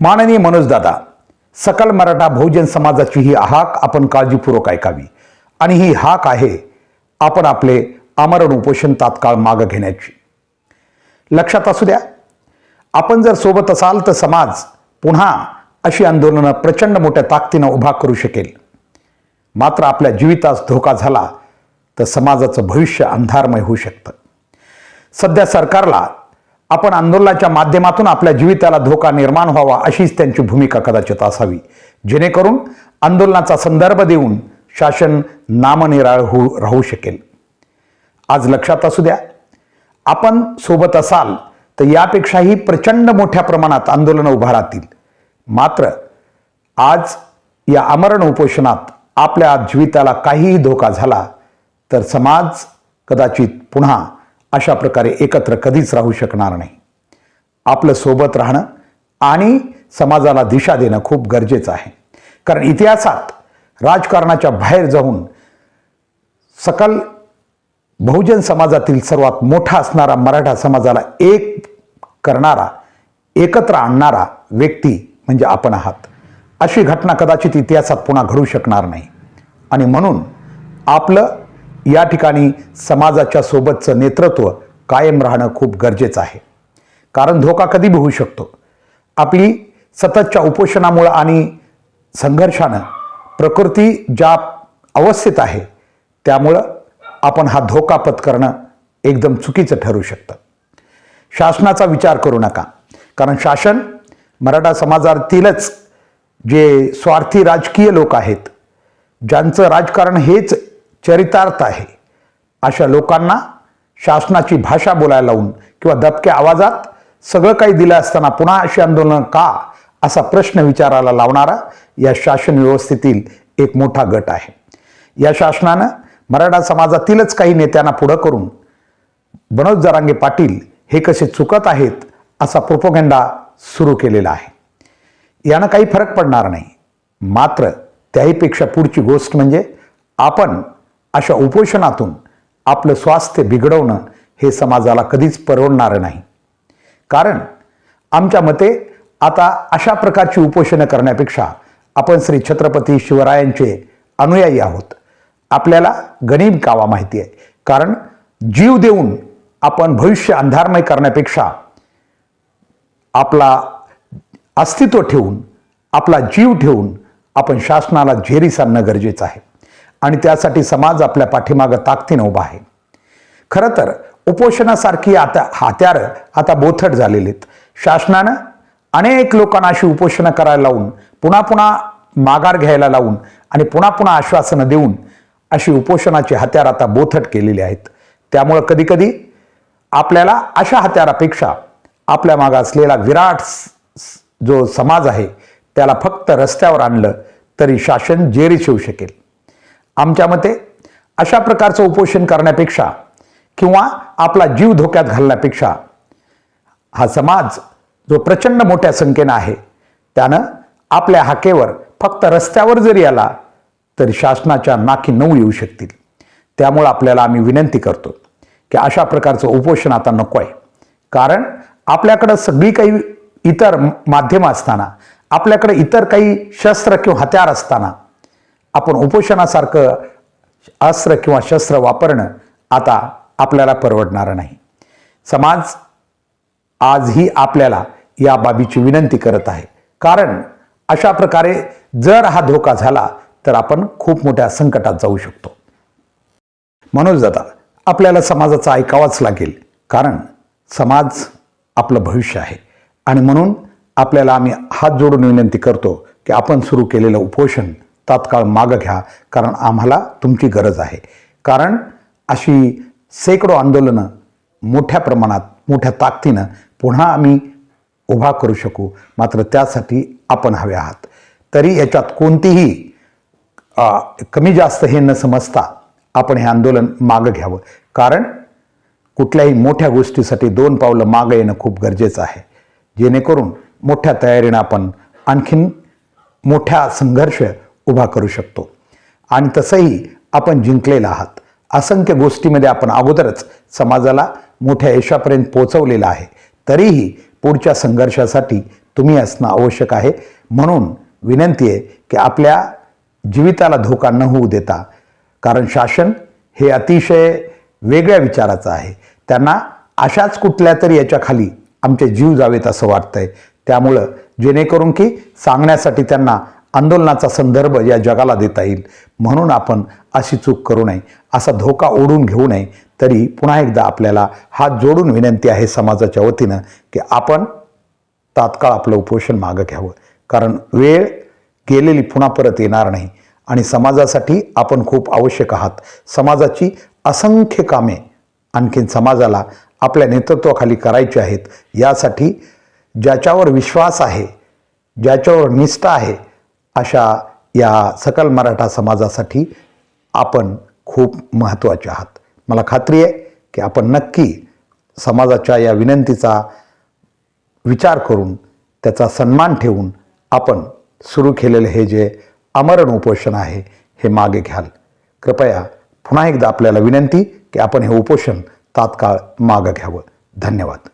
माननीय मनोजदादा सकल मराठा बहुजन समाजाची ही हाक आपण काळजीपूर्वक ऐकावी. आणि ही हाक आहे आपण आपले आमरण उपोषण तात्काळ मागं घेण्याची. लक्षात असू द्या आपण जर सोबत असाल तर समाज पुन्हा अशी आंदोलनं प्रचंड मोठ्या ताकदीनं उभा करू शकेल. मात्र आपल्या जीवितास धोका झाला तर समाजाचं भविष्य अंधारमय होऊ शकतं. सध्या सरकारला आपण आंदोलनाच्या माध्यमातून आपल्या जीविताला धोका निर्माण व्हावा अशीच त्यांची भूमिका कदाचित असावी. जेणेकरून आंदोलनाचा संदर्भ देऊन शासन नामनिराळ होऊ राहू शकेल. आज लक्षात असू द्या आपण सोबत असाल तर यापेक्षाही प्रचंड मोठ्या प्रमाणात आंदोलनं उभा राहतील. मात्र आज या आमरण उपोषणात आपल्या जीविताला काहीही धोका झाला तर समाज कदाचित पुन्हा अशा प्रकारे एकत्र कधीच राहू शकणार नाही. आपलं सोबत राहणं आणि समाजाला दिशा देणं खूप गरजेचं आहे. कारण इतिहासात राजकारणाच्या बाहेर जाऊन सकल बहुजन समाजातील सर्वात मोठा असणारा मराठा समाजाला एक करणारा एकत्र आणणारा व्यक्ती म्हणजे आपण आहात. अशी घटना कदाचित इतिहासात पुन्हा घडू शकणार नाही. आणि म्हणून आपलं या ठिकाणी समाजाच्या सोबतचं नेतृत्व कायम राहणं खूप गरजेचं आहे. कारण धोका कधीबी होऊ शकतो? आपली सततच्या उपोषणामुळं आणि संघर्षानं प्रकृती ज्या अवस्थेत आहे त्यामुळं आपण हा धोका पत्करणं एकदम चुकीचं ठरू शकतं. शासनाचा विचार करू नका. कारण शासन मराठा समाजातीलच जे स्वार्थी राजकीय लोक आहेत ज्यांचं राजकारण हेच चरितार्थ आहे. अशा लोकांना शासनाची भाषा बोलायला लावून किंवा दबक्या आवाजात सगळं काही दिलं असताना पुन्हा अशी आंदोलनं का असा प्रश्न विचारायला लावणारा या शासन व्यवस्थेतील एक मोठा गट आहे. या शासनानं मराठा समाजातीलच काही नेत्यांना पुढं करून मनोज जरांगे पाटील हे कसे चुकत आहेत असा प्रोपोगेंडा सुरू केलेला आहे. यानं काही फरक पडणार नाही. मात्र त्याहीपेक्षा पुढची गोष्ट म्हणजे आपण अशा उपोषणातून आपलं स्वास्थ्य बिघडवणं हे समाजाला कधीच परवडणारं नाही. कारण आमच्या मते आता अशा प्रकारची उपोषणं करण्यापेक्षा आपण श्री छत्रपती शिवरायांचे अनुयायी आहोत. आपल्याला गणिम कावा माहिती आहे. कारण जीव देऊन आपण भविष्य अंधारमय करण्यापेक्षा आपला अस्तित्व ठेवून आपला जीव ठेवून आपण शासनाला झेरी सांगणं गरजेचं आहे. आणि त्यासाठी समाज आपल्या पाठीमागं ताकदीनं उभा आहे. खरं तर उपोषणासारखी आता हात्यारं आता बोथट झालेली आहेत शासनानं अनेक लोकांना अशी उपोषणं करायला लावून पुन्हा पुन्हा माघार घ्यायला लावून आणि पुन्हा पुन्हा आश्वासनं देऊन अशी उपोषणाची हत्यार आता बोथट केलेली आहेत. त्यामुळं कधीकधी आपल्याला अशा हत्यारापेक्षा आपल्या मागं असलेला विराट जो समाज आहे त्याला फक्त रस्त्यावर आणलं तरी शासन जेरी शिवू शकेल. आमच्या मते अशा प्रकारचं उपोषण करण्यापेक्षा किंवा आपला जीव धोक्यात घालण्यापेक्षा हा समाज जो प्रचंड मोठ्या संख्येनं आहे त्यानं आपल्या हाकेवर फक्त रस्त्यावर जरी आला तरी शासनाच्या नाकी नऊ येऊ शकतील. त्यामुळं आपल्याला आम्ही विनंती करतो की अशा प्रकारचं उपोषण आता नको आहे कारण आपल्याकडं सगळी काही इतर माध्यमं असताना आपल्याकडे इतर काही शस्त्र किंवा हत्यार असताना आपण उपोषणासारखं अस्त्र किंवा शस्त्र वापरणं आता आपल्याला परवडणारं नाही. समाज आजही आपल्याला या बाबीची विनंती करत आहे. कारण अशा प्रकारे जर हा धोका झाला तर आपण खूप मोठ्या संकटात जाऊ शकतो. म्हणून दादा आपल्याला समाजाचा ऐकावाच लागेल. कारण समाज आपलं भविष्य आहे. आणि म्हणून आपल्याला आम्ही हात जोडून विनंती करतो की आपण सुरू केलेलं उपोषण तात्काळ मागं घ्या कारण आम्हाला तुमची गरज आहे. कारण अशी शेकडो आंदोलनं मोठ्या प्रमाणात मोठ्या ताकदीनं पुन्हा आम्ही उभा करू शकू. मात्र त्यासाठी आपण हवे आहात. तरी याच्यात कोणतीही कमी जास्त हे न समजता आपण हे आंदोलन मागं घ्यावं. कारण कुठल्याही मोठ्या गोष्टीसाठी दोन पावलं मागं येणं खूप गरजेचं आहे. जेणेकरून मोठ्या तयारीनं आपण आणखीन मोठ्या संघर्ष उभा करू शकतो. आणि तसंही आपण जिंकलेला आहात. असंख्य गोष्टीमध्ये आपण अगोदरच समाजाला मोठ्या यशापर्यंत पोचवलेलं आहे. तरीही पुढच्या संघर्षासाठी तुम्ही असणं आवश्यक आहे. म्हणून विनंती आहे की आपल्या जीविताला धोका न होऊ देता कारण शासन हे अतिशय वेगळ्या विचाराचं आहे. त्यांना अशाच कुठल्या तरी याच्याखाली आमचे जीव जावेत असं वाटतंय. त्यामुळं जेणेकरून की सांगण्यासाठी त्यांना आंदोलनाचा संदर्भ या जगाला देता येईल. म्हणून आपण अशी चूक करू नये असा धोका ओढून घेऊ नये तरी पुन्हा एकदा आपल्याला हात जोडून विनंती आहे समाजाच्या वतीनं की आपण तात्काळ आपलं उपोषण मागं घ्यावं. कारण वेळ गेलेली पुन्हा परत येणार नाही आणि समाजासाठी आपण खूप आवश्यक आहात. समाजाची असंख्य कामे आणखीन समाजाला आपल्या नेतृत्वाखाली करायची आहेत. यासाठी ज्याच्यावर विश्वास आहे ज्याच्यावर निष्ठा आहे अशा या सकल मराठा समाजासाठी आपण खूप महत्त्वाचे आहात. मला खात्री आहे की आपण नक्की समाजाच्या या विनंतीचा विचार करून त्याचा सन्मान ठेवून आपण सुरू केलेले हे जे अमरण उपोषण आहे हे मागे घ्याल. कृपया पुन्हा एकदा आपल्याला विनंती की आपण हे उपोषण तात्काळ मागं घ्यावं. धन्यवाद.